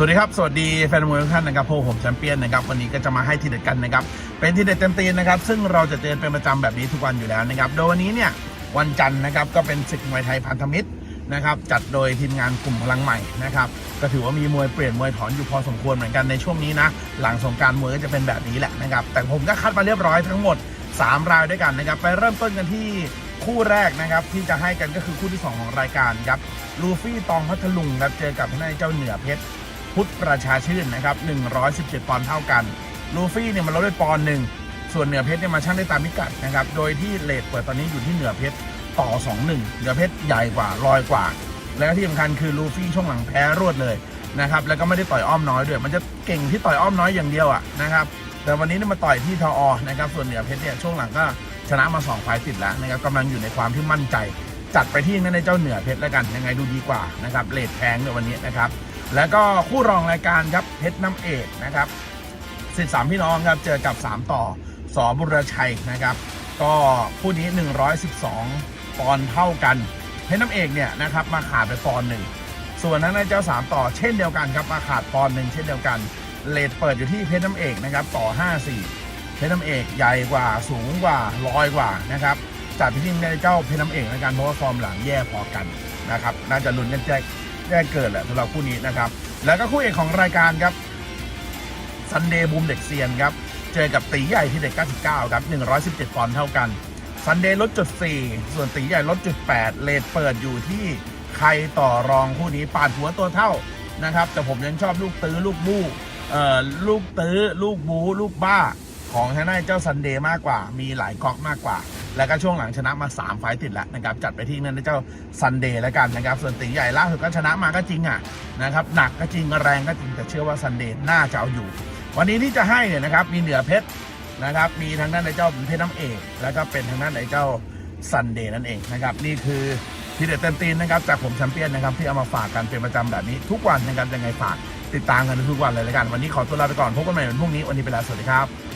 สวัสดีครับ สวัสดีแฟนมวยทุกท่านนะครับพวกผมแชมเปี้ยนนะครับวันนี้ก็จะมาให้ทีเด็ดกันนะครับเป็นทีเด็ดเต็มตีนนะครับซึ่งเราจะเจอเป็นประจำแบบนี้ทุกวันอยู่แล้วนะครับโดยวันนี้เนี่ยวันจันทร์นะครับก็เป็นศึกมวยไทยพันธมิตรนะครับจัดโดยทีมงานกลุ่มพลังใหม่นะครับก็ถือว่ามีมวยเปลี่ยนมวยถอนอยู่พอสมควรเหมือนกันในช่วงนี้นะหลังสงกรารมวยก็จะเป็นแบบนี้แหละนะครับแต่ผมก็คัดมาเรียบร้อยทั้งหมด 3 รายด้วยกันนะครับไปเริ่มต้นกันที่คู่แรกนะครับที่จะให้กันก็คือคู่ที่ 2 ของรายการครับลูฟี่ตองพัทลุงครับเจอกับทางด้านเจ้าเหนือเพชร พุทธประชาชื่นนะครับ117ปอนด์เท่ากันลูฟี่เนี่ยมันลดได้ปอนด์หนึ่งส่วนเหนือเพชรเนี่ยมาชั่งได้ตามพิกัดนะครับโดยที่เลทเปิดตอนนี้อยู่ที่เหนือเพชรต่อ 2-1เหนือเพชรใหญ่กว่าลอยกว่า แล้วที่สำคัญคือลูฟี่ช่วงหลังแพ้รวดเลยนะครับแล้วก็ไม่ได้ต่อยอ้อมน้อยด้วย มันจะเก่งที่ต่อยอ้อมน้อยอย่างเดียวอะนะครับแต่วันนี้เนี่ยมาต่อยที่ทออนะครับส่วนเหนือเพชรเนี่ยช่วงหลังก็ชนะมา2ไฟล์ติดแล้วนะครับกำลังอยู่ในความที่มั่นใจ จัดไปที่นั่นในเจ้าเหนือเพชรแล้วกันยังไงดูดีกว่านะครับเลทแพงในวันนี้นะครับ แล้วก็คู่รองรายการครับเพชรน้ำเอกนะครับสิบสามพี่น้องครับเจอกับ 3 ต่อสอบุรชัยนะครับ ก็คู่นี้ 112 ปอนเท่ากันเพชรน้ำเอกเนี่ยนะครับมาขาดไปปอนหนึ่งส่วนนั้นเจ้า 3 ต่อเช่นเดียวกันครับมาขาดปอนหนึ่งเช่นเดียวกันเลทเปิดอยู่ที่เพชรน้ำเอกนะครับต่อ 54 เพชรน้ำเอกใหญ่กว่าสูงกว่าลอยกว่านะครับจัดไปที่ในเจ้าเพชรน้ำเอกแล้วกันเพราะว่าฟอร์มหลังแย่พอกันนะครับน่าจะลุ้นกันแจ้ง แจ้งเกิดแหละสำหรับคู่นี้นะครับ แล้วก็คู่เอกของรายการครับซันเดย์บูมเด็กเซียนครับ เจอกับตีใหญ่ที่เด็ก 99 ครับ 117 ปอนด์เท่ากันซันเดย์ลดจุด 4 ส่วนตีใหญ่ลดจุด 8 เลทเปิดอยู่ที่ใครต่อรองคู่นี้ปาดหัวตัวเท่านะครับ แต่ผมยังชอบลูกตื้อลูกบู้เอ่อลูกตื้อลูกบู ลูกบ้าของทางด้านเจ้าซันเดย์มากกว่า มีหลายก๊อกมากกว่า แล้วก็ช่วงหลังชนะมา 3 ไฟต์ติดแล้วนะครับจัดไปที่นั่นนเจ้าซันเดย์แล้วกันนะครับส่วนตีใหญ่ล่าสุดก็ชนะมาก็จริงอะนะครับหนักก็จริงแรงก็จริงแต่เชื่อว่าซันเดย์น่าจะเอาอยู่ วันนี้ที่จะให้เนี่ยนะครับมีเหนือเพชรนะครับมีทางด้านในเจ้าเพชรน้ำเอกแล้วก็เป็นทางด้านในเจ้าซันเดย์นั่นเองนะครับนี่คือทีเด็ดเต็มตีนนะครับจากผมแชมเปี้ยนนะครับที่เอามาฝากกันเป็นประจำแบบนี้ทุกวันนะครับยังไงฝากติดตามกันทุกวันเลยละกัน วันนี้ขอตัวลาไปก่อนพบกันใหม่วันพรุ่งนี้วันนี้ไปแล้วสวัสดีครับ